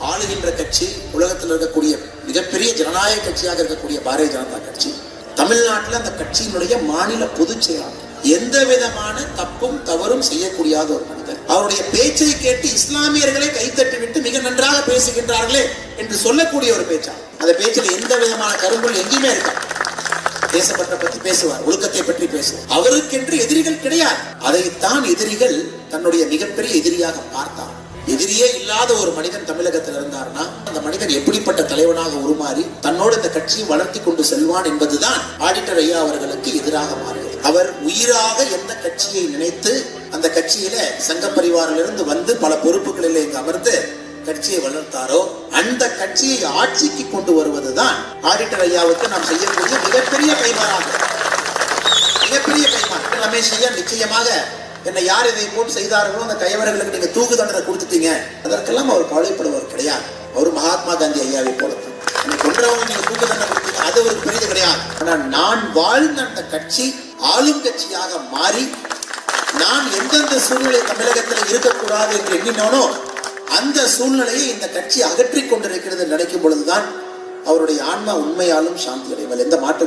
ஆளுகின்ற கட்சி உலகத்தில் இருக்கக்கூடிய மிகப்பெரிய ஜனநாயக கட்சியாக இருக்கக்கூடிய பாரதிய ஜனதா கட்சி தமிழ்நாட்டில் அந்த கட்சியினுடைய மாநில பொதுச் செயலாளர் எந்த விதமான தப்பும் தவறும் செய்யக்கூடியாத ஒரு மனிதர். அவருடைய பேச்சை கேட்டு இஸ்லாமியர்களை கைத்தட்டி விட்டு மிக நன்றாக பேசுகின்றார்களே என்று சொல்லக்கூடிய ஒரு பேச்சா அந்த பேச்சில் எந்த விதமான கரும்புகள் எங்கேயுமே இருக்கா தேசப்பற்ற பற்றி பேசுவார் ஒழுக்கத்தை பற்றி பேசுவார். அவருக்கென்று எதிரிகள் கிடையாது. அதைத்தான் எதிரிகள் தன்னுடைய மிகப்பெரிய எதிரியாக பார்த்தார் எதிரியே இல்லாத ஒரு மனிதன் தமிழகத்தில் இருந்தார்னா அந்த மனிதன் எப்படிப்பட்ட தலைவனாக உருமாறி தன்னோடு இந்த கட்சியை வளர்த்தி கொண்டு செல்வான் என்பதுதான் ஆடிட்டர் ஐயா அவர்களுக்கு எதிராக மாறியது. அவர் உயிராக எந்த கட்சியை நினைத்து அந்த கட்சியில சங்க பரிவாரிலிருந்து வந்து பல பொறுப்புகளில் இங்கு அமர்ந்து கட்சியை வளர்த்தாரோ அந்த கட்சியை ஆட்சிக்கு கொண்டு வருவதுதான் ஆடிட்டர் ஐயாவுக்கு நாம் செய்யக்கூடிய மிகப்பெரிய கைமாறாக மிகப்பெரிய கைமாறு ரமேஷ் ஐயா நிச்சயமாக என்னை யார் இதை போட்டு செய்தார்களோ அந்த கைவர்களுக்கு நீங்க தூக்கு தண்டனை கொடுத்துட்டீங்க. அதற்கெல்லாம் அவர் கவலைப்படுவர் கிடையாது. அவர் மகாத்மா காந்தி ஐயாவை போல. என்னை கொன்றவங்க நீங்க தூக்கு தண்டனை கொடுத்தீங்க அது ஒரு பெரியது கிடையாது. ஆனால் நான் வாழ்ந்த அந்த கட்சி ஆளும் கட்சியாக மாறி நான் எந்தெந்த சூழ்நிலை தமிழகத்தில் இருக்கக்கூடாது என்று எண்ணினோனோ அந்த சூழ்நிலையை இந்த கட்சி அகற்றிக் கொண்டிருக்கிறது நினைக்கும் பொழுதுதான் அவருடைய ஆன்மா உண்மையாலும் சாந்தி அடைவல் எந்த மாற்று